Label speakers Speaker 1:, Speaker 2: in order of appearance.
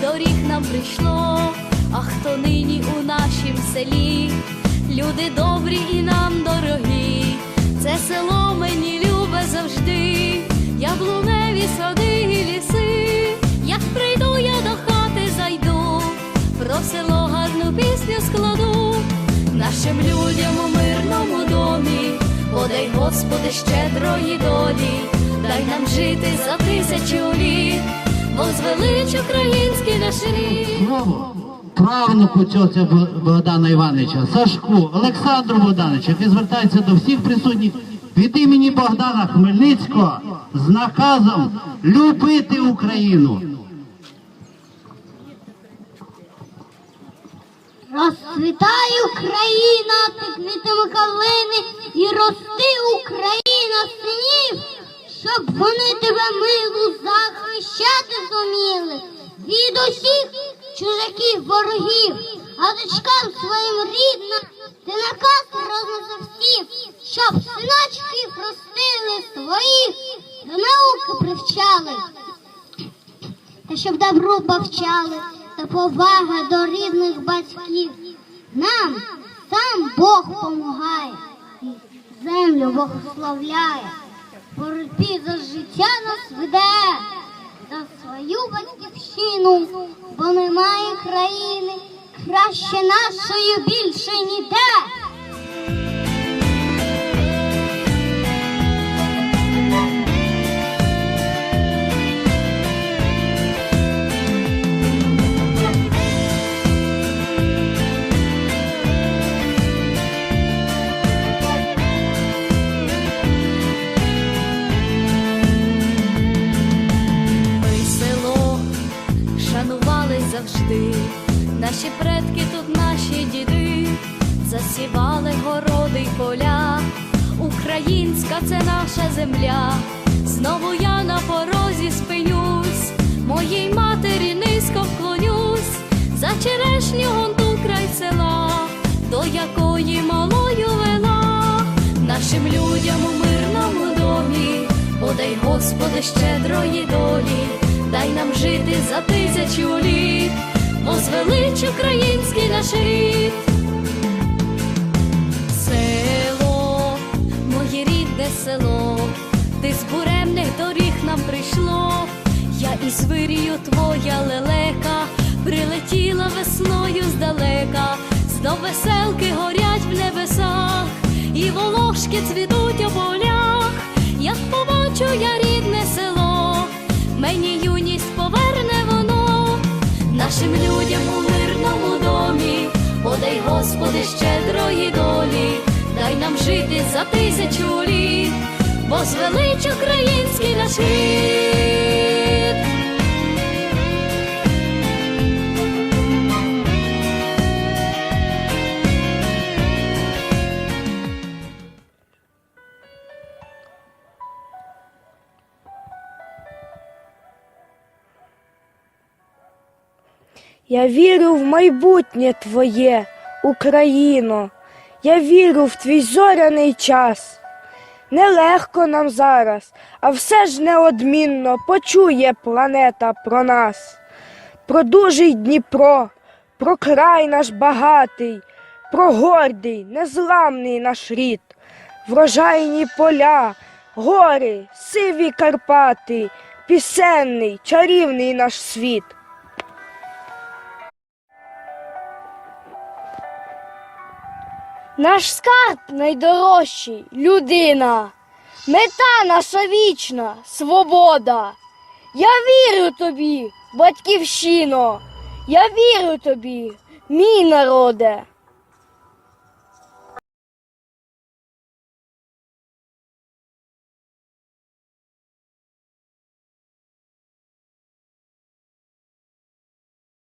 Speaker 1: доріг нам прийшло, а хто нині у нашім селі, люди добрі і нам дорогі, це село мені любе завжди, яблуневі сади і ліси, як прийду я до хати зайду, про село гарну пісню складу, нашим людям у мирному домі, подай, Господи, щедрої долі, дай нам жити за тисячу літ, возвелич український наш рід.
Speaker 2: Слово правнуку цього Богдана Івановича, Сашку, Олександру Богдановичу, який звертається до всіх присутніх від імені Богдана Хмельницького з наказом любити Україну.
Speaker 3: Розцвітай Україна, ти квітами калини, і рости Україна синів, щоб вони тебе милу захищати зуміли. Від усіх чужаків ворогів, а дочкам своїм рідним ти наказ рознесе всім, щоб синочки простили своїх, до науки привчали. Та щоб добру повчали, та повага до рідних батьків. Нам сам Бог помагає, землю благословляє, боротьбі за життя нас веде, за свою батьківщину, бо немає країни, краще нашої більше ніде.
Speaker 1: Завжди, наші предки тут, наші діди, засівали городи й поля, українська це наша земля. Знову я на порозі спинюсь, моїй матері низько вклонюсь, за черешню гонту край села, до якої малою вела, нашим людям у мирному домі, подай, Господи, щедрої долі, дай нам жити за тисячу літ, возвелич український наш рід. Село, моє рідне село, ти з буремних доріг нам прийшло, я із вирію твоя лелека, прилетіла весною здалека, знов веселки горять в небесах, і волошки цвітуть у полях, як побачу я рідне село, мені нашим людям у мирному домі, подай, Господи, щедрої долі, дай нам жити за тисячу літ, бо звелич український наш рід.
Speaker 4: Я вірю в майбутнє твоє, Україно, я вірю в твій зоряний час. Нелегко нам зараз, а все ж неодмінно почує планета про нас. Про дужий Дніпро, про край наш багатий, про гордий, незламний наш рід, врожайні поля, гори, сиві Карпати, пісенний, чарівний наш світ. Наш скарб найдорожчий людина, мета наша вічна свобода. Я вірю тобі, батьківщино, я вірю тобі, мій народе.